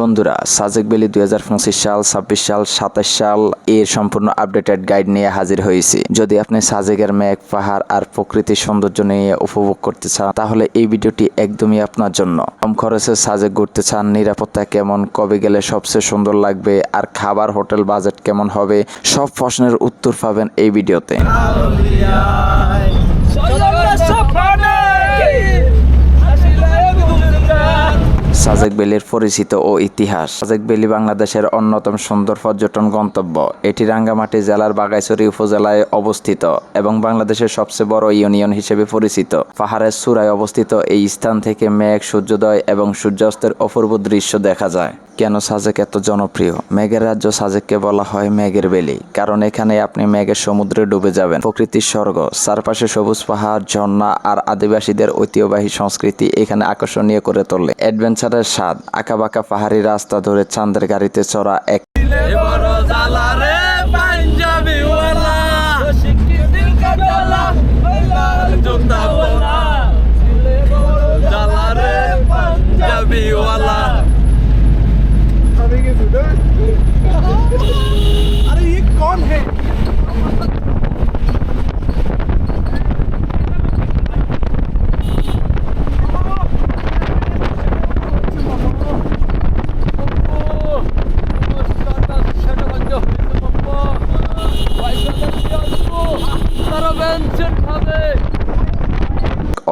বন্ধুরা, সাজেক বেলি দুই হাজার পঁচিশ সাল, ছাব্বিশ সাল, সাতাশ সাল এর সম্পূর্ণ আপডেটেড গাইড নিয়ে হাজির হয়েছি। যদি আপনি সাজেকের মেঘ, পাহাড় আর প্রকৃতির সৌন্দর্য নিয়ে উপভোগ করতে চান, তাহলে এই ভিডিওটি একদমই আপনার জন্য। কম খরচে সাজেক ঘুরতে চান, নিরাপত্তা কেমন, কবে গেলে সবচেয়ে সুন্দর লাগবে, আর খাবার, হোটেল বাজেট কেমন হবে, সব প্রশ্নের উত্তর পাবেন এই ভিডিওতে। সাজেক বেলির পরিচিত ও ইতিহাস। সাজেক বেলি বাংলাদেশের অন্যতম সুন্দর পর্যটন গন্তব্য। এটি রাঙ্গামাটি জেলার বাগাইছড়ি উপজেলায় অবস্থিত এবং বাংলাদেশের সবচেয়ে বড় ইউনিয়ন হিসেবে পরিচিত। পাহাড়ের চূড়ায় অবস্থিত এই স্থান থেকে মেঘ, সূর্যোদয় এবং সূর্যাস্তের অপূর্ব দৃশ্য দেখা যায়। কেন সাজেক এত জনপ্রিয়? মেঘের রাজ্য সাজেককে বলা হয় মেঘের বেলি, কারণ এখানে আপনি মেঘের সমুদ্রে ডুবে যাবেন। প্রকৃতির স্বর্গ, চারপাশে সবুজ পাহাড়, ঝর্ণা আর আদিবাসীদের ঐতিহ্যবাহী সংস্কৃতি এখানে আকর্ষণীয় করে তোলে। অ্যাডভেঞ্চারের স্বাদ। আঁকাবাঁকা পাহাড়ি রাস্তা ধরে চাঁদের গাড়িতে চড়া এক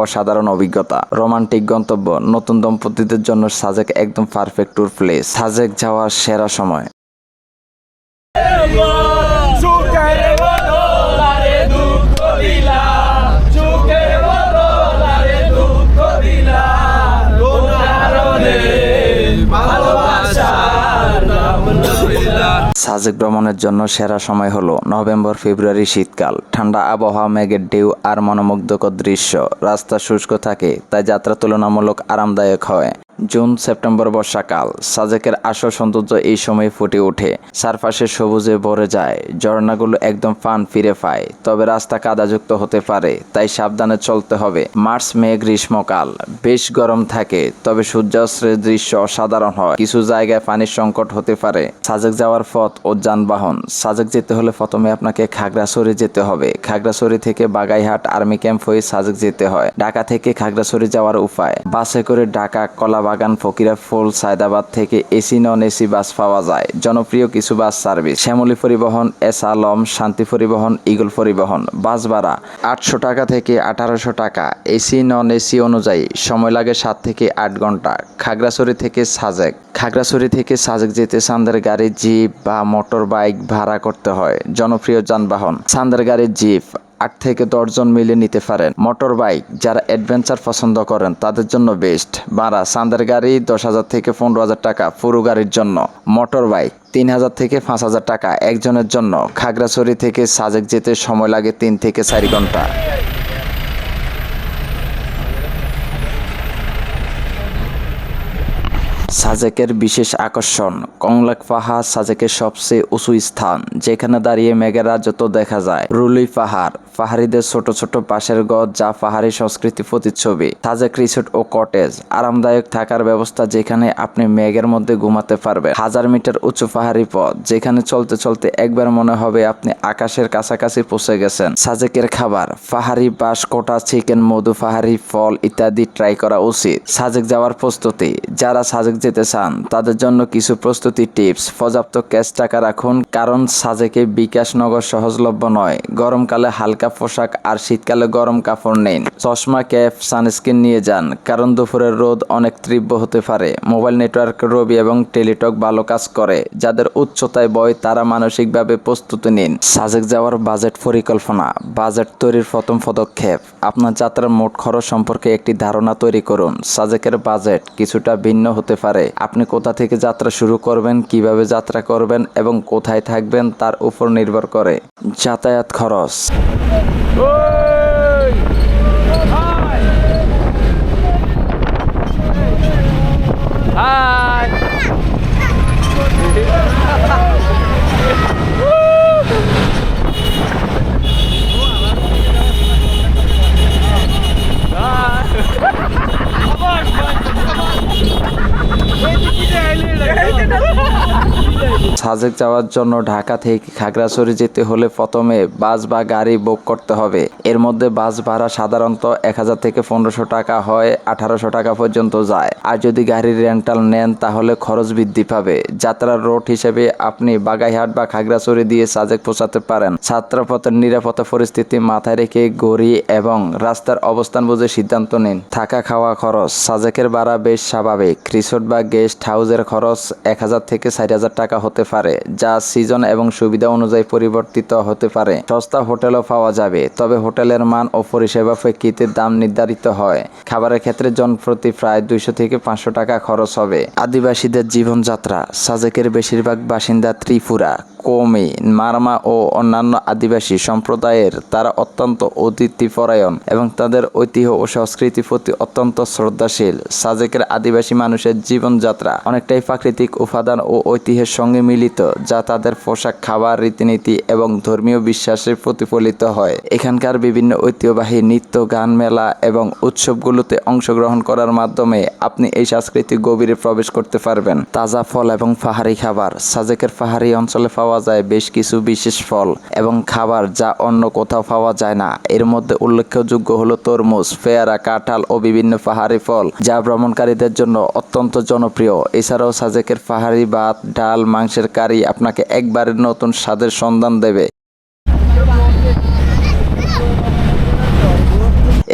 অসাধারণ অভিজ্ঞতা, রোমান্টিক গন্তব্য, নতুন দম্পতিদের জন্য সাজেক একদম পারফেক্ট ট্যুর প্লেস সাজেক যাওয়ার সেরা সময়। সাজেক ভ্রমণের জন্য সেরা সময় হলো নভেম্বর, ফেব্রুয়ারি শীতকাল। ঠান্ডা আবহাওয়া, মেঘের ঢেউ আর মনোমুগ্ধকর দৃশ্য। রাস্তা শুষ্ক থাকে, তাই যাত্রা তুলনামূলক আরামদায়ক হয়। জুন সেপ্টেম্বর বর্ষাকাল। সাজেকের আসল সৌন্দর্য এই সময় ফুটে ওঠে। চারপাশে সবুজে ভরে যায়। ঝর্ণাগুলো একদম ফান ফিরে পায়। তবে রাস্তা কাদাযুক্ত হতে পারে, তাই সাবধানে চলতে হবে। মার্চ, মে গ্রীষ্মকাল। বেশ গরম থাকে, তবে সূর্যাস্তের দৃশ্য অসাধারণ হয়। কিছু জায়গায় পানির সংকট হতে পারে। সাজেক যাওয়ার পথ ও যানবাহন। সাজেক যেতে হলে প্রথমে আপনাকে খাগড়াছড়ি যেতে হবে। খাগড়াছড়ি থেকে বাগাইহাট আর্মি ক্যাম্প হয়ে সাজেক যেতে হয়। ঢাকা থেকে খাগড়াছড়ি যাওয়ার উপায়। বাসে করে ঢাকা কলাবাগান ফকিরা ফুল সায়দাবাদ থেকে এসি নন এসি বাস পাওয়া যায়। জনপ্রিয় কিছু বাস সার্ভিস। শ্যামলী পরিবহন এস আলম শান্তি পরিবহন, ইগল পরিবহন। বাস ভাড়া আটশো টাকা থেকে আঠারোশো টাকা। এসি নন এসি অনুযায়ী সময় লাগে সাত থেকে আট ঘণ্টা। খাগড়াছড়ি থেকে সাজেক। খাগড়াছড়ি থেকে সাজেক যেতে সান্দের গাড়ি জিপ বা মোটর বাইক ভাড়া করতে হয়। জনপ্রিয় যানবাহন। সান্দের গাড়ি জিপ আট থেকে দশজন মিলে নিতে পারেন। মোটর বাইক যারা অ্যাডভেঞ্চার পছন্দ করেন, তাদের জন্য বেস্ট। বাড়া সান্দার গাড়ি দশ হাজার থেকে পনেরো হাজার টাকা পুরো গাড়ির জন্য। মোটর বাইক তিন হাজার থেকে পাঁচ হাজার টাকা একজনের জন্য। খাগড়াছড়ি থেকে সাজেক যেতে সময় লাগে তিন থেকে চারি ঘণ্টা। সাজেকের বিশেষ আকর্ষণ। কংলাক পাহাড় সাজেকের সবচেয়ে উঁচু স্থান, যেখানে দাঁড়িয়ে মেঘের রাজত্ব দেখা যায়। রুলুই পাহাড়, পাহাড়িদের ছোট ছোট পাশের গজ যা পাহাড়ি সংস্কৃতি প্রতিচ্ছবি। সাজেক রিসোর্ট ও কটেজ, আরামদায়ক থাকার ব্যবস্থা যেখানে আপনি মেঘের মধ্যে ঘুমাতে পারবেন। হাজার মিটার উঁচু পাহাড়ি পথ, যেখানে চলতে চলতে একবার মনে হবে আপনি আকাশের কাছাকাছি পৌঁছে গেছেন। সাজেকের খাবার, পাহাড়ি বাঁশ, কোটা, চিকেন, মধু পাহাড়ি, ফল ইত্যাদি ট্রাই করা উচিত। সাজেক যাওয়ার প্রস্তুতি, যারা সাজেক যেতে চান, তাদের জন্য কিছু প্রস্তুতি টিপস। পর্যাপ্ত ক্যাশ টাকা রাখুন, কারণ সাজেকে বিকাশ নগর সহজলভ্য নয়। গরমকালে হালকা পোশাক আর শীতকালে গরম কাপড় নিন। চশমা, ক্যাপ, সানস্ক্রিন নিয়ে যান, কারণ দুপুরের রোদ অনেক তীব্র হতে পারে। মোবাইল নেটওয়ার্ক, রবি এবং টেলিটক ভালো কাজ করে। যাদের উচ্চতায় বয়, তারা মানসিকভাবে প্রস্তুতি নিন। সাজেক যাওয়ার বাজেট পরিকল্পনা। বাজেট তৈরির প্রথম পদক্ষেপ। আপনার যাত্রার মোট খরচ সম্পর্কে একটি ধারণা তৈরি করুন। সাজেকের বাজেট কিছুটা ভিন্ন হতে পারে। আপনি কোথা থেকে যাত্রা শুরু করবেন কীভাবে যাত্রা করবেন এবং কোথায় থাকবেন তার উপর নির্ভর করে। যাতায়াত খরচ। হাই সাজেক যাওয়ার জন্য ঢাকা থেকে খাগড়াছড়ি যেতে হলে প্রথমে বাস বা গাড়ি বুক করতে হবে। এর মধ্যে বাস ভাড়া সাধারণত এক হাজার থেকে পনেরোশো টাকা হয়, আঠারোশো টাকা পর্যন্ত যায়। আর যদি গাড়ির রেন্টাল নেন, তাহলে খরচ বৃদ্ধি পাবে। যাত্রার রোড হিসেবে আপনি বাগাইহাট বা খাগড়াছড়ি দিয়ে সাজেক পৌঁছাতে পারেন। ছাত্রপথের নিরাপত্তা পরিস্থিতি মাথায় রেখে গড়ি এবং রাস্তার অবস্থান বুঝে সিদ্ধান্ত নিন। থাকা খাওয়া খরচ, সাজেকের ভাড়া বেশ স্বাভাবিক। রিসোর্ট বা গেস্ট হাউসের খরচ এক হাজার থেকে ষাট হাজার টাকা হতে পারে। যা সিজন এবং সুবিধা অনুযায়ী পরিবর্তিত হতে পারে। সস্তা হোটেলও পাওয়া যাবে, তবে হোটেলের মান ও পরিষেবা প্রেক্ষিতে দাম নির্ধারিত হয়। খাবারের ক্ষেত্রে জনপ্রতি প্রায় দুইশো থেকে পাঁচশো টাকা খরচ হবে। আদিবাসীদের জীবনযাত্রা, সাজেকের বেশিরভাগ বাসিন্দা ত্রিপুরা। কোমি, মারমা ও অন্যান্য আদিবাসী সম্প্রদায়ের তারা অত্যন্ত অতিথিপরায়ণ এবং তাদের ঐতিহ্য ও সংস্কৃতির প্রতি অত্যন্ত শ্রদ্ধাশীল। সাজেকের আদিবাসী মানুষের জীবনযাত্রা অনেকটাই প্রাকৃতিক উপাদান ও ঐতিহ্যের সঙ্গে মিলিত, যা তাদের পোশাক, খাবার, রীতিনীতি এবং ধর্মীয় বিশ্বাসে প্রতিফলিত হয়। এখানকার বিভিন্ন ঐতিহ্যবাহী নৃত্য, গান, মেলা এবং উৎসবগুলোতে অংশগ্রহণ করার মাধ্যমে আপনি এই সাংস্কৃতিক গভীরে প্রবেশ করতে পারবেন। তাজা ফল এবং পাহাড়ি খাবার, সাজেকের পাহাড়ি অঞ্চলে পাওয়া যায় বেশ কিছু বিশেষ ফল এবং খাবার যা অন্য কোথাও পাওয়া যায় না। এর মধ্যে উল্লেখযোগ্য হলো তরমুজ, পেয়ারা, কাঁঠাল ও বিভিন্ন পাহাড়ি ফল যা ভ্রমণকারীদের জন্য অত্যন্ত জনপ্রিয়। এছাড়াও সাজেকের পাহাড়ি ভাত, ডাল, মাংসের কারি আপনাকে একবারের নতুন স্বাদের সন্ধান দেবে।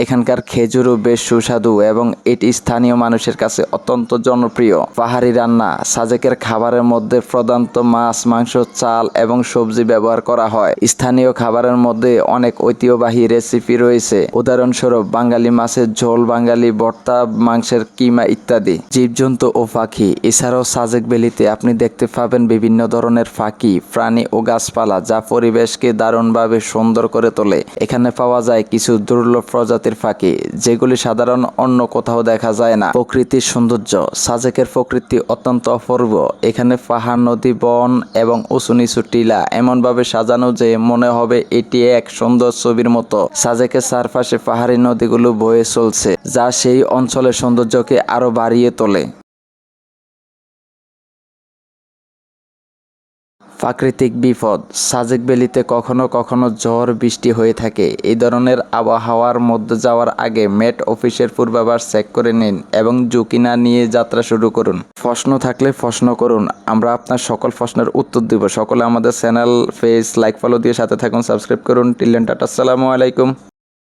এখানকার খেজুরও বেশ সুস্বাদু এবং এটি স্থানীয় মানুষের কাছে অত্যন্ত জনপ্রিয়। পাহাড়ি রান্না, সাজেকের খাবারের মধ্যে প্রধানত মাছ, মাংস, চাল এবং সবজি ব্যবহার করা হয়। স্থানীয় খাবারের মধ্যে অনেক ঐতিহ্যবাহী রেসিপি রয়েছে। উদাহরণস্বরূপ, বাঙালি মাছের ঝোল, বাঙালি ভর্তা, মাংসের কিমা ইত্যাদি। জীবজন্তু ও পাখি, এছাড়াও সাজেক ভ্যালিতে আপনি দেখতে পাবেন বিভিন্ন ধরনের পাখি প্রাণী ও গাছপালা যা পরিবেশকে দারুণভাবে সুন্দর করে তোলে। এখানে পাওয়া যায় কিছু দুর্লভ প্রজাতির ফাঁকি, যেগুলি সাধারণ অন্য কোথাও দেখা যায় না। প্রকৃতির সৌন্দর্য, সাজেকের প্রকৃতি অত্যন্ত অপূর্ব। এখানে পাহাড়, নদী, বন এবং উঁচু নিচু টিলা এমনভাবে সাজানো যে মনে হবে এটি এক সুন্দর ছবির মতো। সাজেকের চারপাশে পাহাড়ি নদীগুলো বয়ে চলছে, যা সেই অঞ্চলের সৌন্দর্যকে আরও বাড়িয়ে তোলে। প্রাকৃতিক বিপদ। সাজেক ভ্যালিতে কখনো কখনো ঝড় বৃষ্টি হয়ে থাকে। এই ধরনের আবহাওয়ার মধ্যে যাওয়ার আগে মেট অফিসের পূর্বাভাস চেক করে নিন এবং ঝুঁকি না নিয়ে যাত্রা শুরু করুন। প্রশ্ন থাকলে প্রশ্ন করুন। আমরা আপনার সকল প্রশ্নের উত্তর দিব। সকলে আমাদের চ্যানেল পেজ লাইক ফলো দিয়ে সাথে থাকুন। সাবস্ক্রাইব করুন। টিলেন টাটা। আসসালামু আলাইকুম।